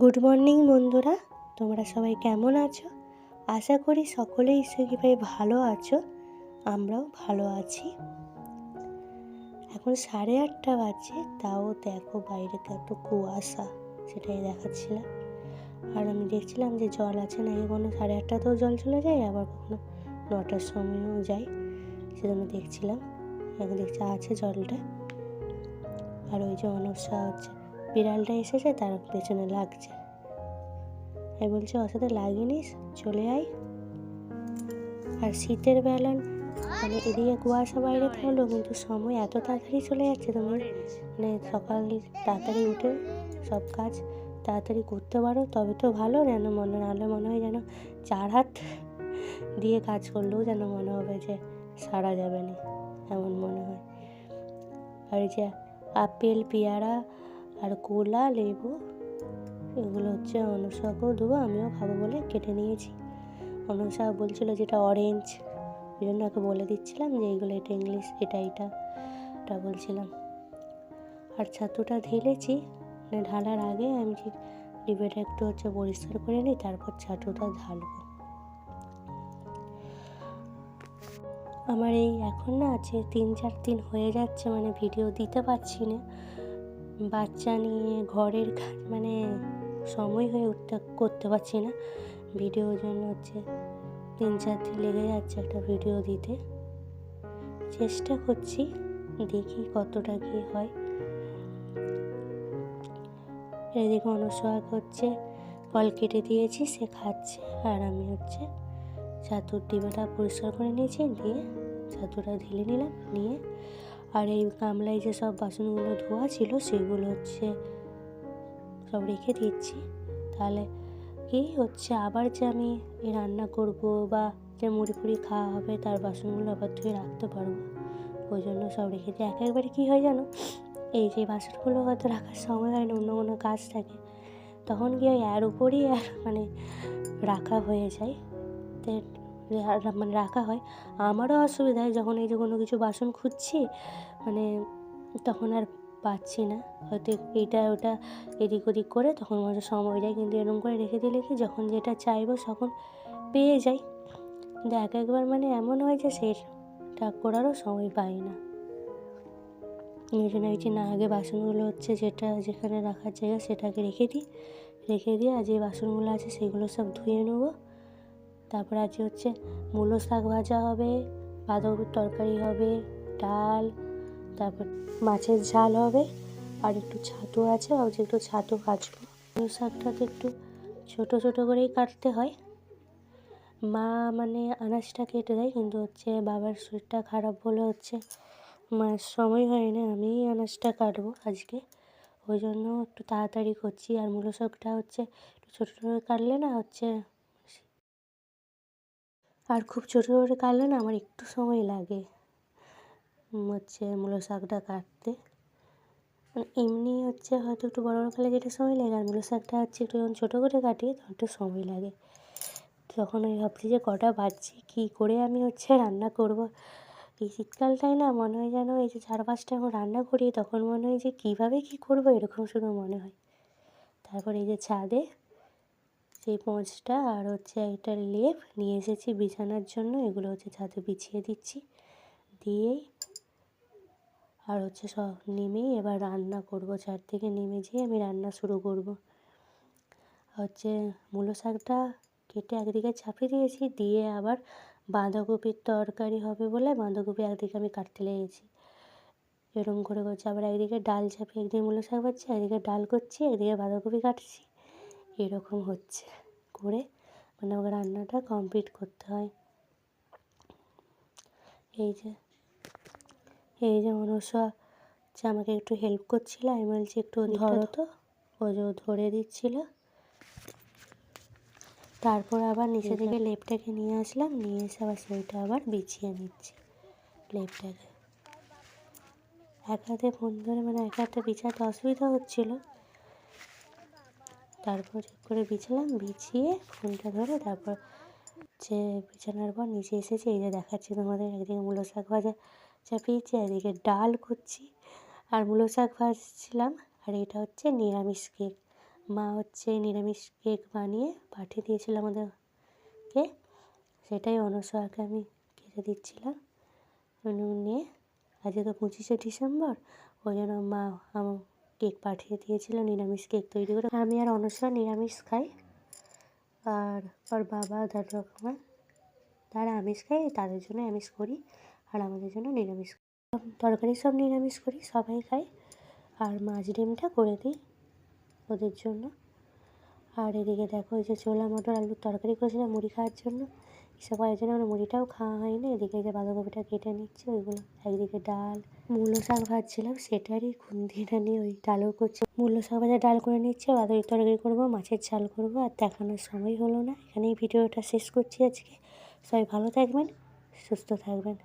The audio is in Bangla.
গুড মর্নিং বন্ধুরা, তোমরা সবাই কেমন আছো? আশা করি সকলেই ভাই ভালো আছো, আমরাও ভালো আছি। এখন সাড়ে আটটা বাজে তাও দেখো বাইরে কত কুয়াশা, সেটাই দেখাচ্ছিলাম। আর আমি দেখছিলাম যে জল আছে নাকি কোনো সাড়ে আটটাতেও জল চলে যায়, আবার কখনো নটার সময়ও যায়, সেজন্য দেখছিলাম। এখন দেখছি আছে জলটা। আর ওই যে অনসা হচ্ছে। বিড়ালটা এসেছে, তার পেছনে লাগছে। আমি বলছি, ওর সাথে চলে আয়। আর শীতের বেলা মানে এদিকে কুয়াশা বাইরে থাকলেও কিন্তু সময় এত তাড়াতাড়ি চলে যাচ্ছে তুমি মানে সকাল তাড়াতাড়ি উঠে সব কাজ তাড়াতাড়ি করতে পারো, তবে তো ভালো যেন মনে, নাহলে মনে হয় যেন চার হাত দিয়ে কাজ করলেও যেন মনে হবে যে সারা যাবে না, এমন মনে হয়। আর যে আপেল, পেয়ারা আর কলা, লেবু, এগুলো হচ্ছে অনুষাকেও দেবো আমিও খাব বলে কেটে নিয়েছি। অনুষা বলছিল যেটা অরেঞ্জ ওই জন্য ওকে বলে দিচ্ছিলাম যে এইগুলো এটা ইংলিশ এটা এটা এটা বলছিলাম। আর ছাতুটা ঢেলেছি মানে ঢালার আগে আমি ঠিক ডিবেটা একটু হচ্ছে পরিষ্কার করে নিই, তারপর ছাতুটা ঢালবো। আমার এই এখন না আছে তিন চার দিন হয়ে যাচ্ছে মানে ভিডিও দিতে পারছি না। বাচ্চা নিয়ে ঘরের মানে সময় হয়ে উঠতে, করতে পারছি না। ভিডিওর জন্য হচ্ছে তিন চার দিন লেগে যাচ্ছে একটা ভিডিও দিতে। চেষ্টা করছি, দেখি কতটা কি হয়। এদিকে অনুসোয়াগ হচ্ছে কল কেটে দিয়েছি, সে খাচ্ছে। আর আমি হচ্ছে ছাতুর ডিবাটা পরিষ্কার করে নিয়েছি, দিয়ে ছাতুটা ঢেলে নিলাম, নিয়ে আর এই গামলায় যে সব বাসনগুলো ধোয়া ছিল সেগুলো হচ্ছে সব রেখে দিচ্ছি। তাহলে কি হচ্ছে? আবার যে আমি রান্না করব বা যে মুড়ি ফুড়ি খাওয়া হবে তার বাসনগুলো আবার ধুয়ে রাখতে পারব। ওই জন্য সব রেখে দিই। এক একবারে কী হয় জানো? এই যে বাসনগুলো হয়তো রাখার সময় হয় না, অন্য কোনো কাজ থাকে, তখন কি হয়? এর উপরই মানে রাখা হয়ে যায়। তো মানে রাখা হয়। আমারও অসুবিধা হয় যখন এই যে কোনো কিছু বাসন খুঁজছি মানে তখন আর পাচ্ছি না। হয়তো এইটা ওটা এদিক ওদিক করে তখন মনে সময় যায়, কিন্তু এরকম করে রেখে দিলে কি যখন যেটা চাইব তখন পেয়ে যাই। কিন্তু এক একবার মানে এমন হয় যে সেটা করারও সময় পাই না। এই জন্য হচ্ছে না, আগে বাসনগুলো হচ্ছে যেটা যেখানে রাখার জায়গা সেটাকে রেখে দিই। রেখে দিয়ে আর যে বাসনগুলো আছে সেগুলো সব ধুয়ে নেব। তারপর আজকে হচ্ছে মূলো শাক ভাজা হবে, বাঁধাকপির তরকারি হবে, ডাল, তারপর মাছের ঝাল হবে, আর একটু ছাতু আছে ভাবছি একটু ছাতু কাচবো মূলো শাকটাকে একটু ছোট ছোট করেই কাটতে হয়। মা মানে আনাজটা কেটে দেয়, কিন্তু হচ্ছে বাবার শরীরটা খারাপ বলে হচ্ছে মায়ের সময় হয় না, আমিই আনাজটা কাটবো আজকে। ওই জন্য একটু তাড়াতাড়ি করছি, আর মূলো শাকটা হচ্ছে একটু ছোটো ছোটো কাটলে না হচ্ছে আর খুব ছোটো ছোটো কাটলে না আমার একটু সময় লাগে হচ্ছে মূলো শাকটা কাটতে। মানে এমনি হচ্ছে হয়তো একটু বড় বড় কাটলে যেটা সময় লাগে আর মূলো শাকটা হচ্ছে একটু যখন ছোটো করে কাটি তখন একটু সময় লাগে। তখন আমি ভাবছি যে কটা বাজছে, কী করে আমি হচ্ছে রান্না করব? এই শীতকালটায় না মনে হয় যেন এই যে চার পাঁচটা এখন রান্না করি তখন মনে হয় যে কীভাবে কী করব এরকম শুধু মনে হয়। তারপর এই যে ছাদে সেই পঁচটা আর হচ্ছে একটা লেপ নিয়ে এসেছি বিছানার জন্য। এগুলো হচ্ছে ছাদে বিছিয়ে দিচ্ছি। দিয়েই আর হচ্ছে সব নেমেই এবার রান্না করব। চার থেকে নেমে যেয়ে আমি রান্না শুরু করব। হচ্ছে মূলো শাকটা কেটে একদিকে চাপিয়ে দিয়েছি, দিয়ে আবার বাঁধাকপির তরকারি হবে বলে বাঁধাকপি একদিকে আমি কাটতে লেগেছি। এরকম করে করছি। আবার একদিকে ডাল চাপিয়ে একদিকে মূলো শাক পাচ্ছি একদিকে ডাল করছি, একদিকে বাঁধাকপি কাটছি। এরকম হচ্ছে। করে মানে আমাকে রান্নাটা কমপ্লিট করতে হয়। এই যে এই যে মনসা যে আমাকে একটু হেল্প করছিল আমি বলছি একটু ধরো তো। ও যে ধরে দিচ্ছিল। তারপর আবার নিচে থেকে লেপটাকে নিয়ে আসলাম নিয়ে এসে আবার সেইটা আবার বিছিয়ে নিচ্ছি লেপটাকে। এক হাতে ফোন ধরে মানে এক হাতে বিছাতে অসুবিধা হচ্ছিল। তারপর ঠিক করে বিছালাম, বিছিয়ে ফোনটা ধরে তারপর যে বিছানার পর নিচে এসেছি, এই যে দেখাচ্ছি তোমাদের, একদিকে মূলো শাক ভাজা চাপিয়েছি এদিকে ডাল করছি। আর মূলো শাক ভাজছিলাম, আর এটা হচ্ছে নিরামিষ কেক। মা হচ্ছে নিরামিষ কেক বানিয়ে পাঠিয়ে দিয়েছিল আমাদেরকে। সেটাই অনসূয়াকে আমি কেটে দিচ্ছিলাম নিয়ে। আজকে তো পঁচিশে ডিসেম্বর, ওই জন্য মা আমার কেক পাঠিয়ে দিয়েছিল, নিরামিষ কেক তৈরি করে। আমি আর অনসূয়া নিরামিষ খাই। আর ওর বাবা দাদু ঠাকুমা তারা আমিষ খাই তাদের জন্য আমিষ করি আর আমাদের জন্য নিরামিষ তরকারি সব নিরামিষ করি, সবাই খায়। আর মাছ ডিমটা করে দিই ওদের জন্য। আর এদিকে দেখো, ওই যে ছোলা, মটর, আলুর তরকারি করেছিলাম মুড়ি খাওয়ার জন্য। এসব করার জন্য আমার মুড়িটাও খাওয়া হয়নি, এদিকে যে বাঁধাকপিটা কেটে নিচ্ছে, ওইগুলো একদিকে ডাল, মূলো শাক ভাজছিলাম, সেটারই খুন্দিটা নিয়ে ওই ডালও করছে। মূলো শাক ভাজা ডাল করে নিচ্ছে বাঁধাকপির তরকারি করব, মাছের ঝাল করব, আর দেখানোর সময় হলো না। এখানেই ভিডিওটা শেষ করছি আজকে। সবাই ভালো থাকবেন, সুস্থ থাকবেন।